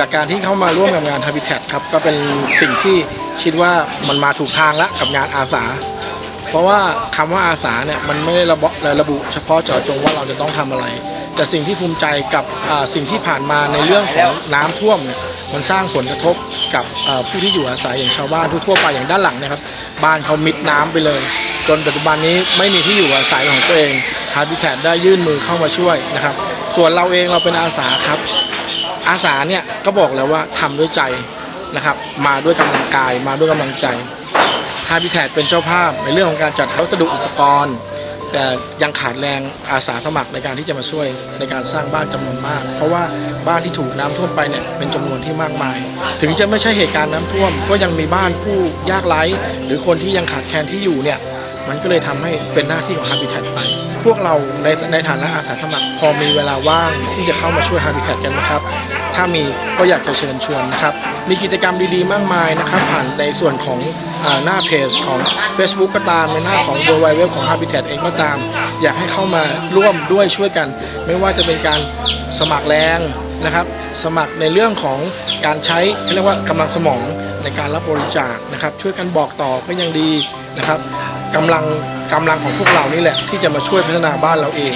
จากการที่เข้ามาร่วมกับงาน Habitat ครับก็เป็นสิ่งที่คิดว่ามันมาถูกทางแล้วกับงานอาสา เพราะว่าคำว่าอาสาเนี่ยมันไม่ได้ระบุระบุ เฉพาะเจาะจงว่าเราจะต้องทำอะไร แต่สิ่งที่ภูมิใจกับอ่าสิ่งที่ผ่านมาในเรื่องของน้ำท่วมเนี่ยมันสร้างผลกระทบกับอ่าผู้ที่อยู่อาศัยอย่างชาวบ้านทั่วๆไปอย่างด้านหลังเนะครับบ้านเขามิดน้ำไปเลย จนปัจจุบันนี้ไม่มีที่อยู่อาศัยของตัวเองฮาร์บิแทได้ยื่นมือเข้ามาช่วยนะครับ ส่วนเราเองเราเป็นอาสาครับ อาสาเนี่ยก็บอกแล้วว่าทำด้วยใจนะครับ มาด้วยกำลังกายมาด้วยกำลังใจฮาบิแทเป็นเจ้าภาพในเรื่องของการจัดวัสดุอุปกรณ์ แต่ยังขาดแรงอาสาสมัครในการที่จะมาช่วยในการสร้างบ้านจำนวนมาก เพราะว่าบ้านที่ถูกน้ำท่วมไปเนี่ยเป็นจำนวนที่มากมาย ถึงจะไม่ใช่เหตุการณ์น้ำท่วม ก็ยังมีบ้านผู้ยากไร้ หรือคนที่ยังขาดแคลนที่อยู่เนี่ย มันก็เลยทำให้เป็นหน้าที่ของ Habitat ไป พวกเราในในฐานะอาสาสมัคร พอมีเวลาว่างที่จะเข้ามาช่วย Habitat กันนะครับ ถ้ามีก็อยากจะเชิญชวนนะครับ มีกิจกรรมดีๆ มากมายนะครับ ผ่านในส่วนของอหน้าเพจของ Facebook ก็ตามในหน้าของ w w w ของ Habitat เองก็ตาม อยากให้เข้ามาร่วมด้วยช่วยกัน ไม่ว่าจะเป็นการสมัครแรง นะครับ สมัครในเรื่องของการใช้เรียกว่ากำลังสมองในการรับบริจาคนะครับ ช่วยกันบอกต่อก็ยังดีนะครับกำลังกำลังของพวกเรานี่แหละ ที่จะมาช่วยพัฒนาบ้านเราเอง